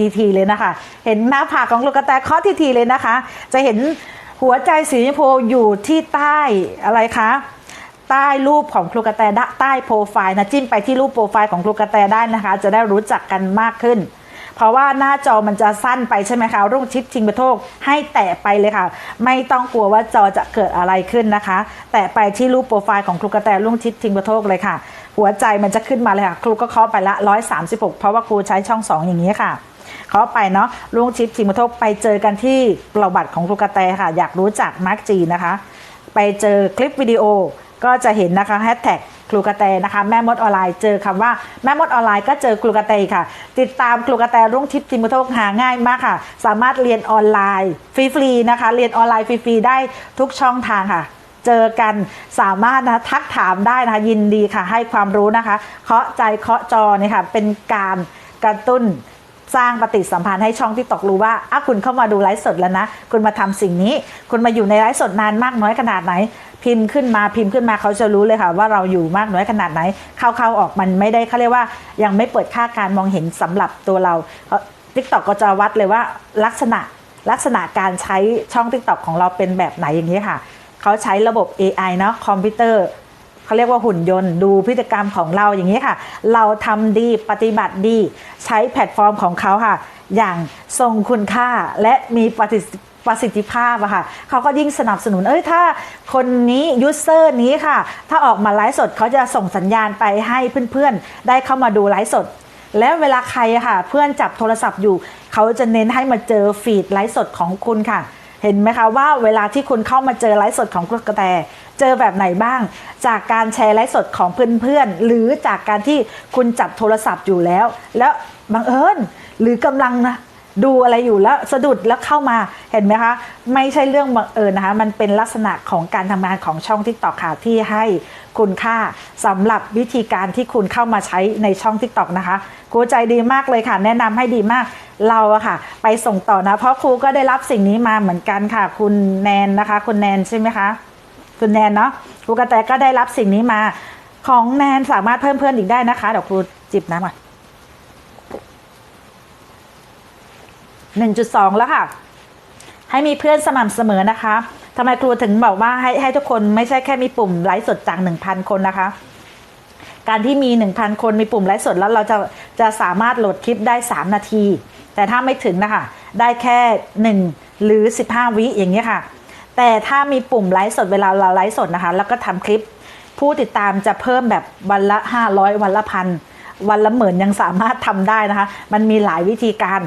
ทีทีเลยนะคะ เห็นหน้าผากของลูกกระแตเคาะทีทีเลยนะคะ จะเห็นหัวใจสีชมพูอยู่ที่ใต้อะไรคะใต้รูปของครูกระแตใต้โปรไฟล์นะจิ้มไปที่รูปโปรไฟล์ของครูกระแตได้นะคะ จะได้รู้จักกันมากขึ้น เพราะว่าหน้าจอมันจะสั้นไปใช่ไหมคะรุ่งชิดทิงประโทกให้แตะไปเลยค่ะ ไม่ต้องกลัวว่าจอจะเกิดอะไรขึ้นนะคะ แตะไปที่รูปโปรไฟล์ของครูกระแตรุ่งชิดทิงประโทกเลยค่ะ หัวใจมันจะขึ้นมาเลยค่ะ ครูก็เคาะไปละ136 เพราะว่าครูใช้ช่อง 2 อย่างนี้ค่ะ เคาไปเนาะลุงชิปทิมโทไปเจอกันที่ประวัติของครูกระแตค่ะ อยากรู้จักมาร์กจีนะคะ ไปเจอคลิปวิดีโอก็จะเห็นนะคะแฮชแท็กครูกระแตนะคะแม่มดออนไลน์เจอคำว่าแม่มดออนไลน์ก็เจอครูกระแตค่ะ ติดตามครูกระแตรุ่งทิพย์ทิมโทกหาง่ายมากค่ะ สามารถเรียนออนไลน์ฟรีๆนะคะ เรียนออนไลน์ฟรีๆได้ทุกช่องทางค่ะ เจอกันสามารถนะทักถามได้นะคะยินดีค่ะให้ความรู้นะคะเคาะใจเคาะจอเนี่ยค่ะเป็นการกระตุ้น สร้างปฏิสัมพันธ์ให้ช่องที่ตกรู้ว่าอะคุณเข้ามาดูไลฟ์สดแล้วนะ คุณมาทำสิ่งนี้ คุณมาอยู่ในไลฟ์สดนานมากน้อยขนาดไหน พิมพ์ขึ้นมาพิมพ์ขึ้นมาเขาจะรู้เลยค่ะ ว่าเราอยู่มากน้อยขนาดไหน เข้าๆออกมันไม่ได้เขาเรียกว่า ยังไม่เปิดค่าการมองเห็นสำหรับตัวเราทิกตอกก็จะวัดเลยว่าลักษณะลักษณะการใช้ช่องทิกตอกของเราเป็นแบบไหนอย่างนี้ค่ะเขาใช้ระบบ AI เนาะคอมพิวเตอร์ เขาเรียกว่าหุ่นยนต์ ดูพฤติกรรมของเราอย่างนี้ค่ะ เราทำดีปฏิบัติดี ใช้แพลตฟอร์มของเขาค่ะ อย่างทรงคุณค่าและมีประสิทธิประสิทธิภาพอะค่ะเขาก็ยิ่งสนับสนุน เอ้ย ถ้าคนนี้ยูเซอร์นี้ค่ะ ถ้าออกมาไลฟ์สดเขาจะส่งสัญญาณไปให้เพื่อนๆ ได้เข้ามาดูไลฟ์สด แล้วเวลาใครค่ะ เพื่อนจับโทรศัพท์อยู่ เขาจะเน้นให้มาเจอฟีดไลฟ์สดของคุณค่ะ เห็นไหมคะว่าเวลาที่คุณเข้ามาเจอไลฟ์สดของกระแต เจอแบบไหนบ้าง จากการแชร์ไลฟ์สดของเพื่อนๆ หรือจากการที่คุณจับโทรศัพท์อยู่แล้ว แล้วบังเอิญหรือกำลังนะดูอะไรอยู่แล้วสะดุดแล้วเข้ามาเห็นไหมคะ ไม่ใช่เรื่องบังเอิญนะคะ มันเป็นลักษณะของการทำงานของช่องทิกตอกค่ะที่ให้คุณค่าสำหรับวิธีการที่คุณเข้ามาใช้ในช่องทิกตอกนะคะครูใจดีมากเลยค่ะ แนะนำให้ดีมากเราอะค่ะ ไปส่งต่อนะ เพราะครูก็ได้รับสิ่งนี้มาเหมือนกันค่ะ คุณแนนนะคะ คุณแนนใช่ไหมคะ คุณแนนเนาะครูกระแตก็ได้รับสิ่งนี้มา ของแนนสามารถเพิ่มเพื่อนอีกได้นะคะเดี๋ยวครูจิบน้ำก่อนหนึ่งจุดสองแล้วค่ะ ให้มีเพื่อนสม่ำเสมอนะคะทำไมครูถึงบอกว่าให้ให้ทุกคนไม่ใช่แค่มีปุ่มไลฟ์สดจากหนึ่งพันคนนะคะการที่มี 1,000 คนมีปุ่มไลฟ์สดแล้วเราจะจะสามารถโหลดคลิปได้ 3 นาที แต่ถ้าไม่ถึงนะคะ ได้แค่ 1 หรือ 15 วิอย่างนี้ยค่ะ แต่ถ้ามีปุ่มไลฟ์สดเวลาเราไลฟ์สดนะคะ แล้วก็ทำคลิป ผู้ติดตามจะเพิ่มแบบวันละ 500 วันละพันวันละหมื่นยังสามารถทำได้นะคะ มันมีหลายวิธีการ